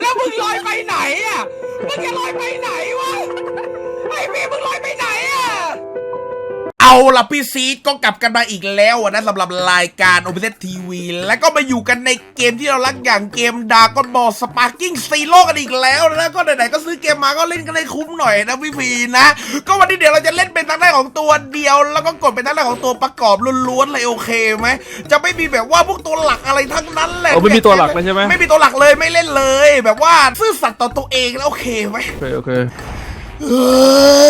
แล้วมึงลอยไปไหนอะมึงจะลอยไปไหนวะ เอาล่ะพี่ซีดก็กลับกันมาอีกแล้วนะสำหรับรายการ o p e n TV แล้วก็มาอยู่กันในเกมที่เรารักอย่างเกมดากอนบอลสปาร์กิ้งซีโร่กันอีกแล้วนะก็ไหนๆก็ซื้อเกมมาก็เล่นกันให้คุ้มหน่อยนะพี่ฟีนะ ก็วันนี้เดี๋ยวเราจะเล่นเป็นทางด้านของตัวเดียว แล้วก็กดเป็นทางด้านของตัวประกอบล้วนๆเลยโอเคไหมจะไม่มีแบบว่าพวกตัวหลักอะไรทั้งนั้นแหละโอ้ไม่มีตัวหลักเลยใช่ไหมไม่มีตัวหลักเลยไม่เล่นเลย แบบว่าซื่อสัตย์ต่อตัวเองแล้วโอเคไหมโอเคโอเคเฮ้ย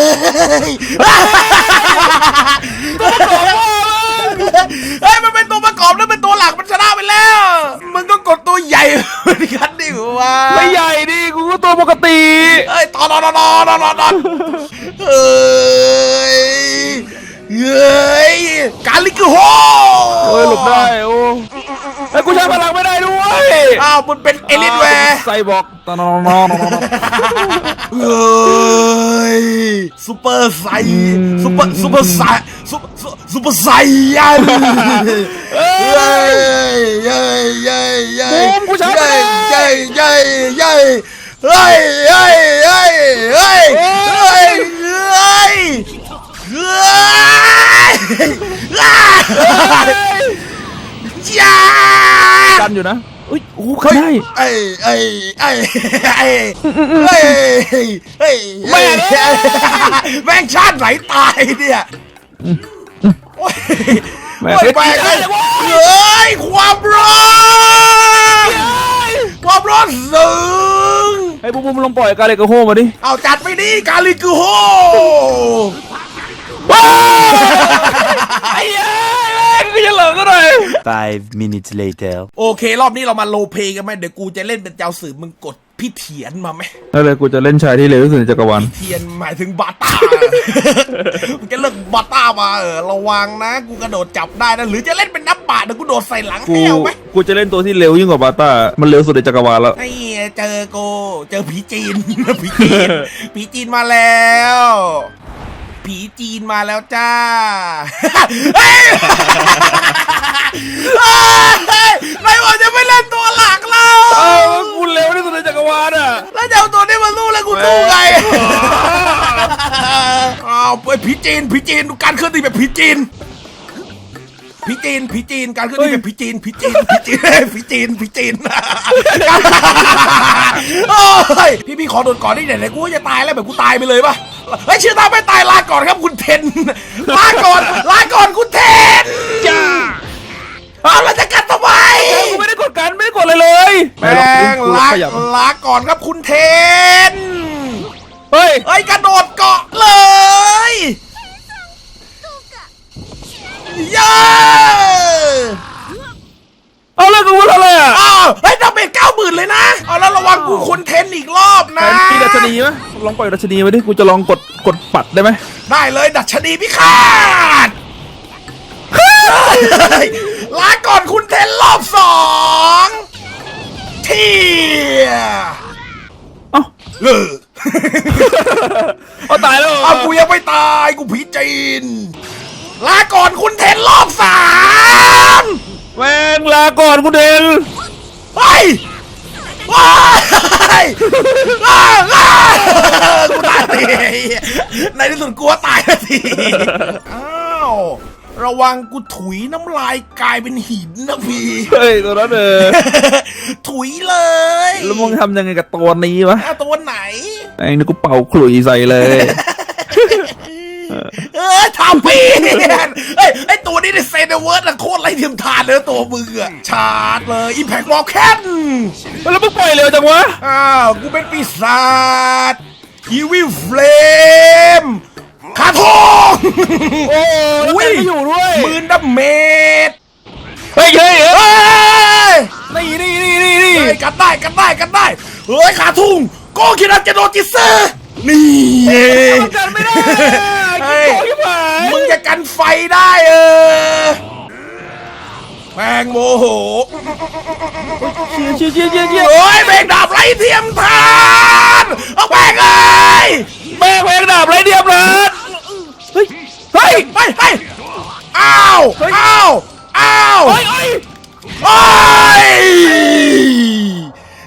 เฮ้ยมันเป็นตัวประกอบแล้วเป็นตัวหลักมันชนะไปแล้ว มึงก็กดตัวใหญ่เหมือนกันดิวะไม่ใหญ่ดิกูก็ตัวปกติเอ้ยตอนตอนตอนตอนตอนตอนเฮ้ยเฮ้ยกาลิกโฮโอ้ยหลบได้โอ้ ไอ้ยกูใช้พลังไม่ได้ด้วยอ้าวมันเป็นเอลิทแวร์ไซบอกตอนนอนนอนนอนเฮ้ยซูเปอร์ไซซูเปอร์ซูเปอร์ไซซูซูซูเปอร์ไซยันเฮ้ยเย้ยเย้ยเย้ยเย้ยเย้ยเย้ยเย้ยเย้ยเย้ยเฮ้ยเฮ้ยเฮ้ยเฮ้ยเฮ้ยเฮ้ยเฮ้ย จ้ากันอยู่นะอุ้ยโอ้เข้าได้ไอ้ไอ้ไอ้ไอ้เฮ้ยเฮ้ยแม่งเอ้ยแม่งชาติไหนตายเนี่ยโอ้ยแม่งโอ้ยแม่งเอ้เฮ้ยยความร้อนความร้อนสูงไอ้บุ้มบุ้มลองปล่อยกาเลกโกโฮมาดิเอาจัดไปดิกาลิกูโฮไอ้ เอ้ยกูจะเหลิงก็หน่อย Five minutes later. โอเค รอบนี้เรามาโลเพกันไหมเดี๋ยวกูจะเล่นเป็นเจ้าสื่อมึงกดพี่เถียนมาไหมนั่นเลยกูจะเล่นชายที่เร็วที่สุดในจักรวาลเทียนหมายถึงบาตามึงจะเลิกบาตามาเออระวังนะ กูกระโดดจับได้นะ หรือจะเล่นเป็นนับบาทเดี๋ยวกูโดดใส่หลังกูแก้วไหมกูจะเล่นตัวที่เร็วยิ่งกว่าบาต้า มันเร็วสุดในจักรวาลแล้วไอ้เจอกูเจอผีจีนผีจีนผีจีนมาแล้ว ผีจีนมาแล้วจ้าเฮ้ยเฮ้ยไม่ว่าจะไม่เล่นตัวหลักเราเอ้ากูเร็วที่สุดในจักรวาลอะแล้วจะเอาตัวนี้มาสู้แล้วกูสู้ไงอ้าวไปผีจีนผีจีนดูการเคลื่อนที่แบบผีจีนผีจีนผีจีนการเคลื่อนที่แบบผีจีนผีจีนผีจีนผีจีนผีจีนโอ้ยพี่พี่ขอโดนก่อนนี่ไหนๆกูจะตายแล้วแบบกูตายไปเลยป่ะ เฮ้ยเชื่อตาไม่ตายลาก่อนครับคุณเทน ลาก่อนลาก่อนคุณเทนจ้าเอาแล้วจะกัดทำไมกูไม่ได้กดกันไม่ได้กดอะไรเลยแม่งลาขยับลาก่อนครับคุณเทน เฮ้ยเฮ้ยกระโดดเกาะเลยเย้ เอาเลยกูทำอะไรอะอ้าวเฮ้ยดาเมจเก้าหมื่นเลยนะเอาแล้วระวังกูคุณเทนอีกรอบแทนะนที่ดัชนีไหมลองปล่อยดัชนีมาดิกูจะลองกดกดปัดได้ไหมได้เลยดัชนีพิฆาตเฮ้ยลาก่อนคุณเทนรอบสองเทียเอ้าเลิกเอาตายแล้วเหรอเอากูยังไม่ตายกูผีจีนลาก่อนคุณเทนรอบสาม แม่งลาก่อนกูเดนเฮ้ยว้ายอ้าวอ้าวกูตายทีในที่สุดกูก็ตายทีอ้าวระวังกูถุยน้ำลายกลายเป็นหินนะพี่เฮ้ยตัวนั้นเออถุยเลยแล้วมึงทำยังไงกับตัวนี้วะอ้าวตัวไหนไอ้นี่กูเป่าขลุ่ยใส่เลย เออทำพี่เฮ้ยไอตัวนี้ในเซนเวิร์ดอะโคตรไรเทียมทานเลยนะตัวมึงอะชาร์จเลยอิมแพคบอลแคนแล้วมึงปล่อยเร็วจังวะ อ้าว กูเป็นปีศาจฮีวิเฟลมขาทองโอ้แล้วมันไม่อยู่ด้วยหมื่นดัมเมตรเฮ้ยเฮ้ยเฮ้ยเฮ้ยนี่นี่นี่นี่นี่เฮ้ยกันได้กันได้กันได้เฮ้ยขาทุ่งโกคินาเจโนจิเซอร์ นี่เองมันกันไม่ได้กินเฮ้ยของยี่ห้อมึงจะกันไฟได้เออแมงโมโหเชียร์เชียร์เชียร์เชียร์เฮ้ยแมงดาบไรเทียมทานเอาแมงเอ้ยแม่งแม่งดาบไรเดียบเลยเฮ้ยเฮ้ยไปไปอ้าวเฮ้ยอ้าวอ้าวเฮ้ยเฮ้ย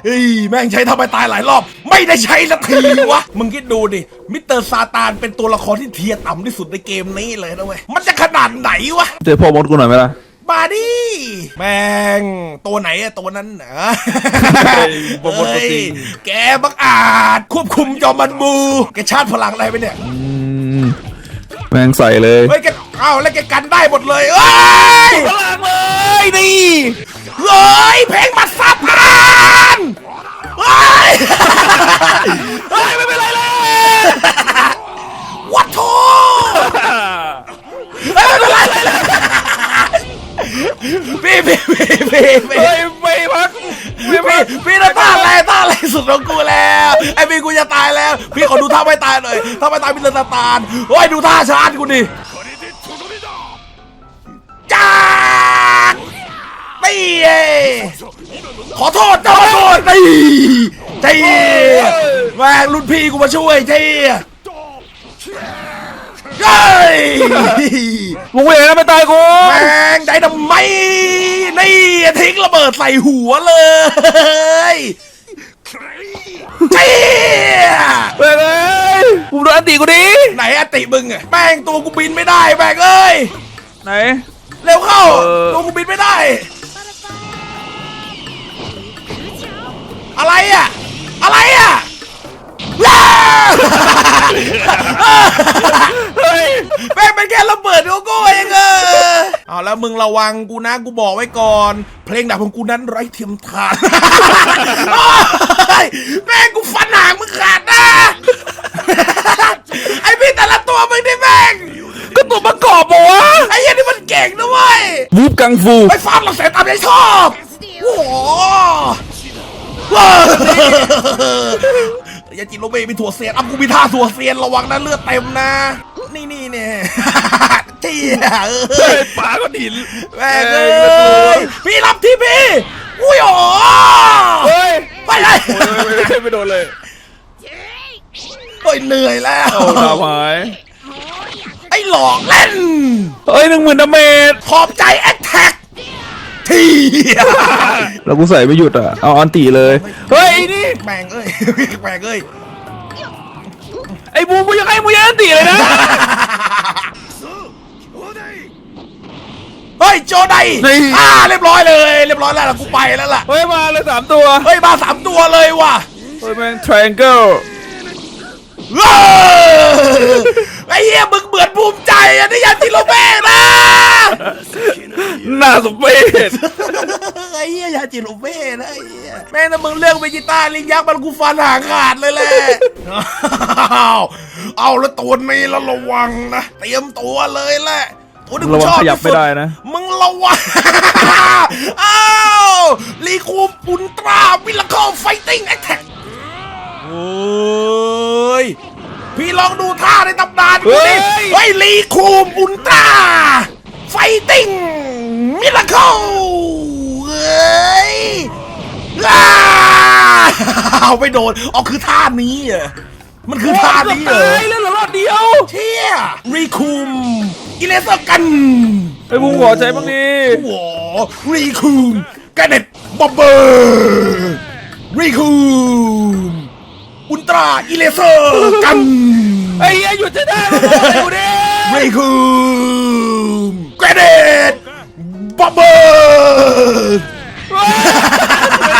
โอ้ยแม่งใช้ทำไมตายหลายรอบ ไม่ได้ใช้สักทีวะ มึงคิดดูดิ มิสเตอร์ซาตานเป็นตัวละครที่เทียร์ต่ำที่สุดในเกมนี้เลยนะเว้ย มันจะขนาดไหนวะ เจอพ่อมดกูหน่อยไหมล่ะมาดิแม่งตัวไหนอะตัวนั้นนะเฮ้ยบทบทตัวจริงเฮ้ยแกบังอาจควบคุมจอมันบูแกชาร์จพลังอะไรไปเนี่ยอืมแม่งใส่เลย เฮ้ยแกเอ้าแล้วแกกันได้หมดเลยเอ้ยพลังเลยนี่ เฮ้ยเพลงมาซับานเฮ้ยเฮ้ยไม่เป็นไรเลยวัดโทเฮ้ยไม่เป็นไรเลยพี่พี่พี่พี่พี่ เฮ้ยไม่พักไม่พี่พักพี่น่าตาแรงตาแรงสุดของกูแล้วไอ้พี่กูจะตายแล้ว พี่ขอดูท่าไม่ตายหน่อยท่าไม่ตายพี่เลือดตาลโอ้ยดูท่าชาร์จกูดิจ้า นี่เอ้ขอโทษขอโทษนี่ใช่แม่งรุ่นพี่กูมาช่วยใช่เฮ้ยมึงเวรไม่ตายกูแม่งใจทำไมนี่ทิ้งระเบิดใส่หัวเลยเจี๊ยเวรเลยกูโดนอันตีกูดิไหนอะติมึงอะแม่งตัวกูบินไม่ได้แม่งเอ้ยไหนเร็วเข้าเออตัวกูบินไม่ได้ อะไรอะอะไรอะว้าวเฮ้ยแม่งเป็นแค่ระเบิดโกโก้เองเออเอาแล้วมึงระวังกูนะกูบอกไว้ก่อน เพลงดับของกูนั้นไร้เทียมทานโอ้ยแม่งกูฟันหางมึงขาดนะไอพี่แต่ละตัวมึงนี่แม่งก็ตัวประกอบปะวะไอ้เหี้ยันนี่มันเก่งนะเว้ยวูบกังฟูไอ้ฟาร์มเราเสร็จตามใจชอบโอ้โหว้าว ยาจิโรเบะมีถั่วเซียนอัพกูมีท่าถั่วเซียนระวังนะเลือดเต็มนะ นี่นี่เนี่ยเจี๊ยเอเฮ้อยปลาก็หินแม่งเอ้ยพี่รับที่พี่อุ้ยโอ้เฮ้ยไปเลยไม่โดนเลยโอ้ยเหนื่อยแล้วโอ้ดาวหายไอ้หลอกเล่นเฮ้ยหนึ่งหมื่นดาเมจขอบใจแอคแท็ก ทีแล้วกูใส่ไม่หยุดอะ เอาอันตีเลย เฮ้ยไอ้นี่แม่งเอ้ยแม่งเอ้ยไอ้บูมกูยังให้มึงยังอันตีเลยนะ เฮ้ยโจไดนี่ อ่าเรียบร้อยเลย เรียบร้อยแล้วล่ะกูไปแล้วล่ะ เฮ้ยมาเลยสามตัว เฮ้ยมาสามตัวเลยว่ะ เฮ้ยแม่ง triangle เอ้อไอ้ เหี้ยมึงเหมือนภูมิใจอะนี่ยาจิโรเบ้นะหน้าสมเพชไอ้เหี้ยยาจิโรเบ้นะไอ้เหี้ยแม่งถ้ามึงเลือกเวจิต้าลิงยักษ์มันกูฟันหางขาดเลยแหละอ้าวเอาแล้วตัวนี้แล้วระวังนะเตรียมตัวเลยแหละตัวที่กูระวังชอบขยับที่สุไม่ได้นะ มึงระวังอ้าวลีคูมอุลตราวิลคอลไฟติ้งแอคแท็กโอ้ย พี่ลองดูท่าในตำนานกูดิเฮ้ยเฮ้ยลีคูมอุลตราไฟติ้งมิลคอลเฮ้ยอ้าวไม่โดนอ๋อคือท่านี้เหรอมันคือท่านี้เหรอตายแล้วเหลือรอดเดียวเชี่ยรีคูมอิเลเซอร์กันไอ้บูมขอใจบ้างดิโว้รีคูมแกเน็ตบ๊อบเบอร์รีคูมอุลต ราอิเลเซอร์กันไอ้เหี้ยหยุดจะได้มาบอกไอ้กูดิรีคูมแกเน็ตบ๊อบเบอร์ไม่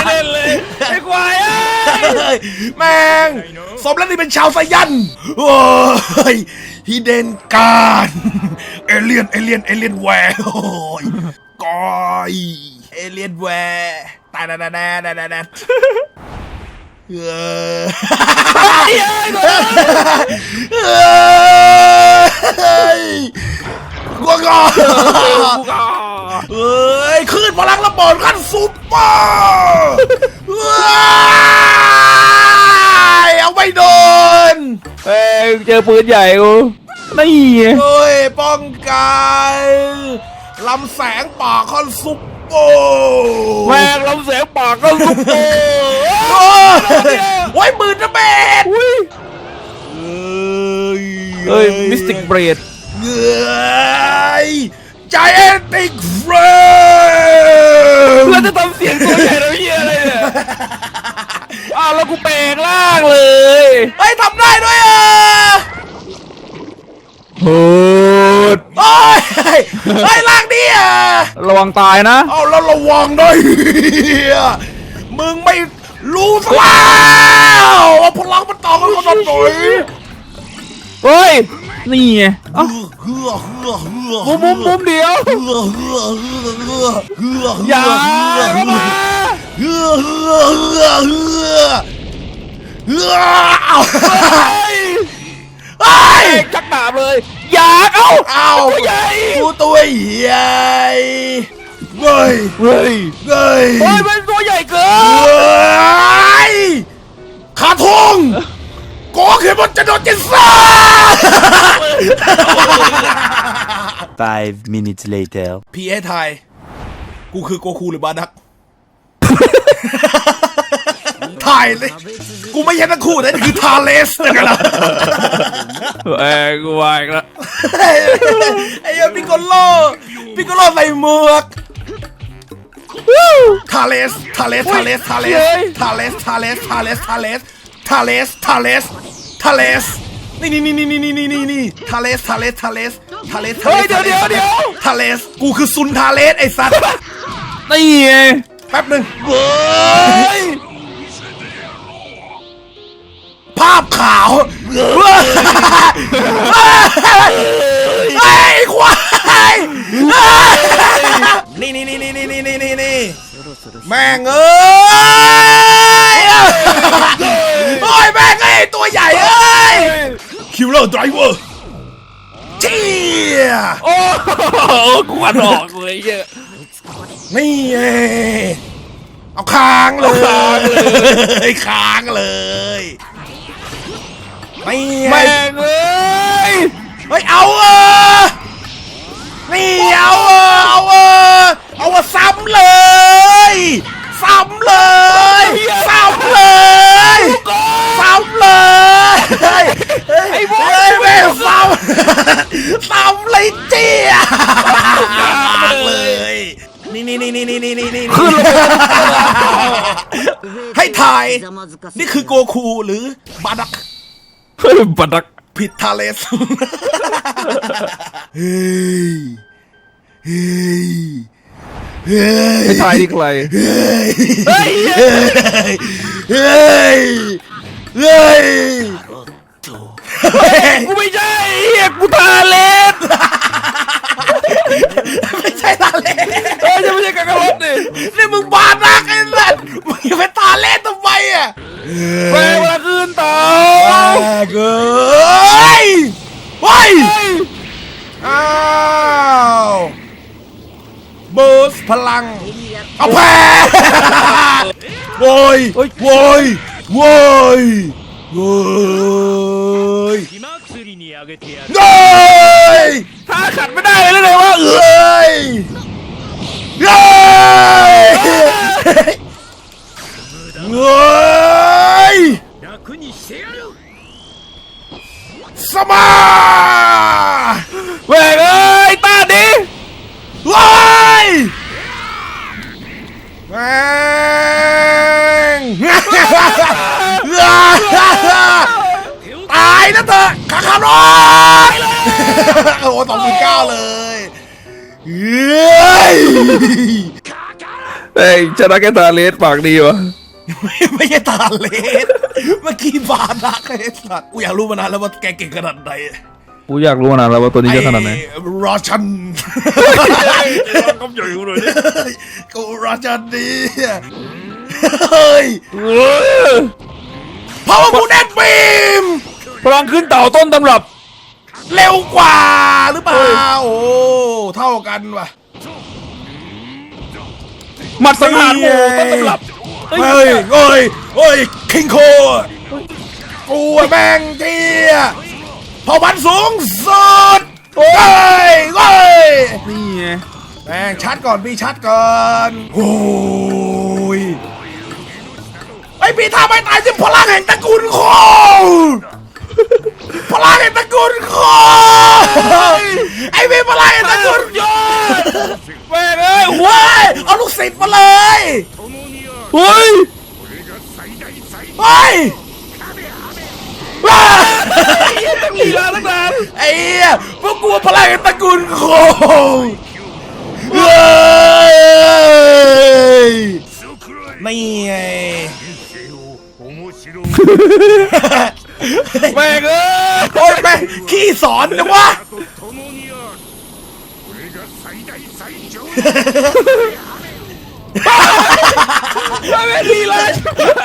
เล่นเลยไอ้ควายเอ้ยแม่งสมแล้วนี่เป็นชาวไซยันโอ้ยฮิเดนการเอเลียนเอเลียนเอเลียนแวร์โอ้ยกอยเอเลียนแวร์ตาดาดาดาดาดาดา เออเฮ้ยกลัวกอเอ้ยคลื่นพลังระเบิดขั้นซุปเปอร์เอ้ยเอาไม่โดนเอ้ยเจอปืนใหญ่กูนี่เฮ้ยป้องกันลำแสงป่าขั้นซุป เปอร์แม่งลำเสียงปากก็ลุกโตโอ้ยโอ้ยหมื่นนะเบดอุ้ยเอ้ยเอ้ยมิสติกเบรดเอ้ยใจเอนติกเฟรมเราจะทำเสียงตัวใหญ่แล้วเฮียอะไรเนี่ยเลยเฮ้ยทำได้ด้วยอะโห ดโอ้ยเฮ้ยล่างดิอะระวังตายนะ เอาแล้วระวังด้วยเหี้ยมึงไม่รู้ซะแล้วว่าพลังมันต่อกันขนาดไหนเฮ้ย นี่ไงเอ้าเฮือเฮือเฮือมุมมุมมุมเดียว เฮือเฮือเฮือเฮือเฮืออย่าเฮือเข้ามาเฮือเฮือเฮือเฮือเฮือเอาเฮ้ยเฮ้ย จักดาบเลย อยากเอ้าเอาตัวใหญ่กูตัวใหญ่เว้ยเฮ้ยเว้ยเฮ้ยเป็นตัวใหญ่เกิเฮ้นยขาทงโกเขมันจะโดนจินซ่า Five minutes later. พี่ให้ทายกูคือโกคูหรือบาดักถ่ายเลย กูไม่ใช่ทั้งคู่นะนี่คือทาเลสนะล่ะ เอ้ยกูวายอีกแล้วไอ้เหี้ยพิกโกโลพิกโกโลใส่หมวกทาเลสทาเลสทาเลสทาเลสทาเลสทาเลสทาเลสทาเลสทาเลสทาเลสทาเลสนี่นี่นี่นี่นี่นี่นี่นี่ทาเลสทาเลสทาเลสทาเลสเฮ้ยเดี๋ยวเดี๋ยวเดี๋ยวทาเลสกูคือซุนทาเลสไอ้สัตว์นี่ไงแป๊บหนึ่งเฮ้ย ภาพขาวไอ้ควายนี่นี่นี่นี่นี่นี่นี่นี่แม่งเอ้ยโอ้ยแม่งเอ้ตัวใหญ่เอ้ยคิวเลอร์ไดรเวอร์เจี๊ยโอ้โหควันออกเลยเหี้ยนี่ไงเอาค้างเลยค้างเลย ไงแม่งเอ้ยเฮ้ยเอาเออนี่เอาเออเอาเออเอาเออซ้ำเลยซ้ำเลยซ้ำเลยซ้ำเลยไอ้บอยแม่งซ้ำซ้ำเลยเจี๊ยเลยนี่นี่นี่นี่นี่นี่นี่นี่ให้ถ่าย นี่คือโกคูหรือบาดัก เฮ้ยบัดดักผิดทาเลส เฮ้ย เฮ้ย เฮ้ยไอ้ทายนี่ใครเฮ้ยเฮ้ยเฮ้ย เฮ้ยกูไม่ใช่เฮียกูทาเลสไม่ใช่ทาเลสเฮ้ยจะไม่ใช่กากรถดินี่มึงบาดักไอ้สัสมึงจะไปทาเลสทำไมอะแม่งเวลาขึ้นเต่าแม่เกยเฮ้ยเฮ้ยอ้าวเบิร์สพลัง เอาแพ้โวยโวยโวยโวยโวย เฮ้ยชนะแค่ทาเลสปากดีวะไม่ไม่ใช่ตาเลสเมื่อกี้บาดักไอ้สัตว์กูอยากรู้มานานแล้วว่าแกเก่งขนาดไหนกูอยากรู้มานานแล้วว่าตัวนี้จะขนาดไหนไอ้ราชันกำใหญ่กูเลยกูราชันดีเฮ้ยเพราะว่ากูเน็ตบีมพลังขึ้นเต่าต้นตำรับ เร็วกว่าหรือเปล่า โอ้ เท่ากันว่ะ หมัดสังหารหมู่ต้นตำรับเฮ้ยเฮ้ยเฮ้ยคิงโคกูอะแม่งเจี๊ยพอวันสูงสุดเฮ้ยเฮ้ยนี่ไงแม่งชัดก่อนพี่ชัดก่อนโอ้ยไอพี่ทำไม่ตายที่พลังแห่งตระกูลโค พลังแห่งตระกูลโคไอพี่พลังแห่งตระกูลโคแม่งเอ้ยเว้ยเอาลูกศิษย์มาเลยเฮ้ยเฮ้ยต้องลีลาตั้งนานไอ้เหี้ยพวกกูพลังตระกูลโคงเฮ้ยนี่ไง แม่งเอ้ยโอ้ยแม่งขี้สอนนะวะแม่งลีลาใช่ไหม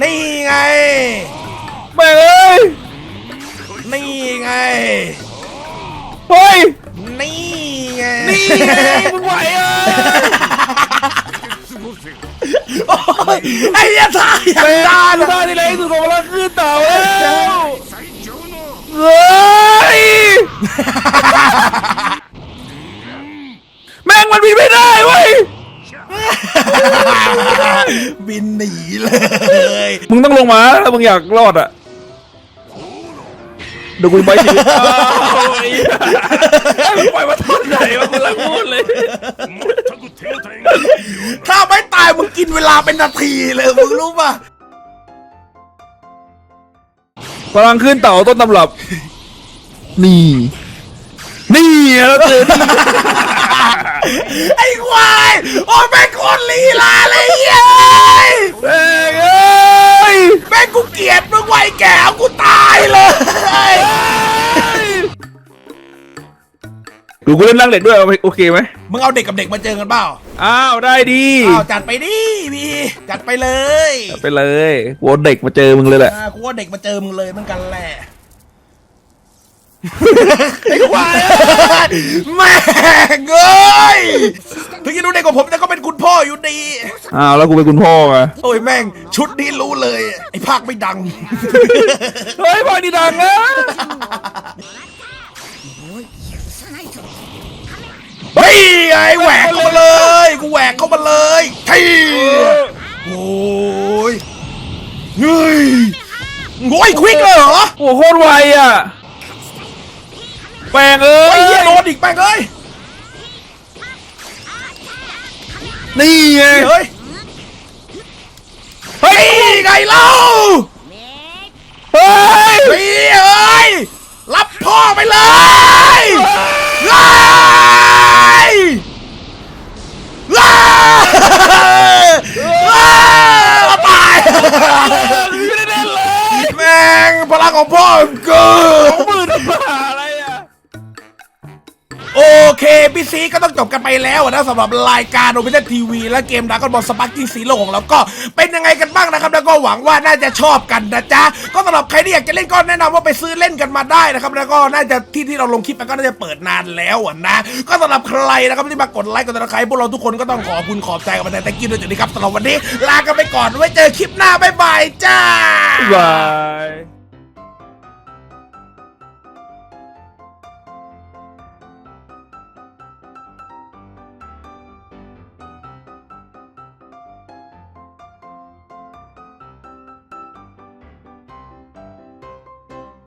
นี่ไง แม่งเอ้ยนี่ไง เฮ้ยนี่ไง นี่ไงมึงไหวอะโอ้ ยไอ้เหี้ยท่าอย่างแม่งด้านได้อะที่ไหนสุดของเราขึ้นเต่าแล้วเฮ้ยแม่งมันบินไม่ได้เว้ยบินหนีเลยมึงต้องลงมาถ้ามึงอยากรอดอะเดูกูไปชีวิตอ้าวไอ้เหี้ยไอ้มึงปล่อยมาทอนไหนวะกูรังพูดเลย ถ้าไม่ตายมึงกินเวลาเป็นนาทีเลยมึงรู้ป่ะพลังขึ้นเต่าต้นตำรับ นี่ นี่แล้วเจอนี่ไอ้ควายโอ้ยแม่งโคนลีลาเลยเย้ยแม่งเอ้ยแม่งกูเกลียดมึงไวแก่เอากูตายเลย ดูกูเล่นนั่งเด็กด้วยเอาไปโอเคไหมมึงเอาเด็กกับเด็กมาเจอกันเปล่าอ้าวได้ดีอ้าวจัดไปดิพี่จัดไปเลยไปเลยกูเอาเด็กมาเจอมึงเลยแหละอ่ากูว่าเด็กมาเจอมึงเลยเหมือนกันแหละ ไอ้ควายแม่งเอ้ยถึงจะดูเด็กกว่าผมแต่ก็เป็นคุณพ่ออยู่ดี อ้าวแล้วกูเป็นคุณพ่อมาโอ้ยแม่ง ชุดนี้รู้เลย ไอ้ภาคไม่ดัง เฮ้ยพ่อนี่ดังนะ เฮ้ยไอ้แหวกเข้ามาเลย กูแหวกเข้ามาเลยทีโอ้ยเฮ้ยโอ้ยควิกเลยเหรอโอ้โหโคตรไวอะแปลงเอ้ไอ้ยเหี้ยโดนอีกแม่งเอ้ยนี่ไงเฮ้ยเฮ้ยไงเล่าเฮ้ยทีเอ้ยรับพ่อไปเลย เฮ้ยเฮ้ยเฮ้ยตายไม่ได้เล่นเลยแม่งพลังของพ่อกูมืองหมื่นบาท เคพี่ซีก็ต้องจบกันไปแล้วนะสำหรับรายการโอเปนทีวีและเกมดากอนบอลสปาร์กิ้งซีโร่ของเราก็เป็นยังไงกันบ้างนะครับ แล้วก็หวังว่าน่าจะชอบกันนะจ๊ะ ก็สำหรับใครที่อยากจะเล่นก็แนะนำว่าไปซื้อเล่นกันมาได้นะครับ แล้วก็น่าจะที่ที่เราลงคลิปไปก็น่าจะเปิดนานแล้วนะ ก็สำหรับใครนะครับที่มากดไลค์กดติดตามพวกเราทุกคนก็ต้องขอบคุณขอบใจกันมาแต่ตะกี้ด้วยจุดนี้ครับสำหรับวันนี้ลากันไปก่อนไว้เจอคลิปหน้าบ๊ายบายจ้าบาย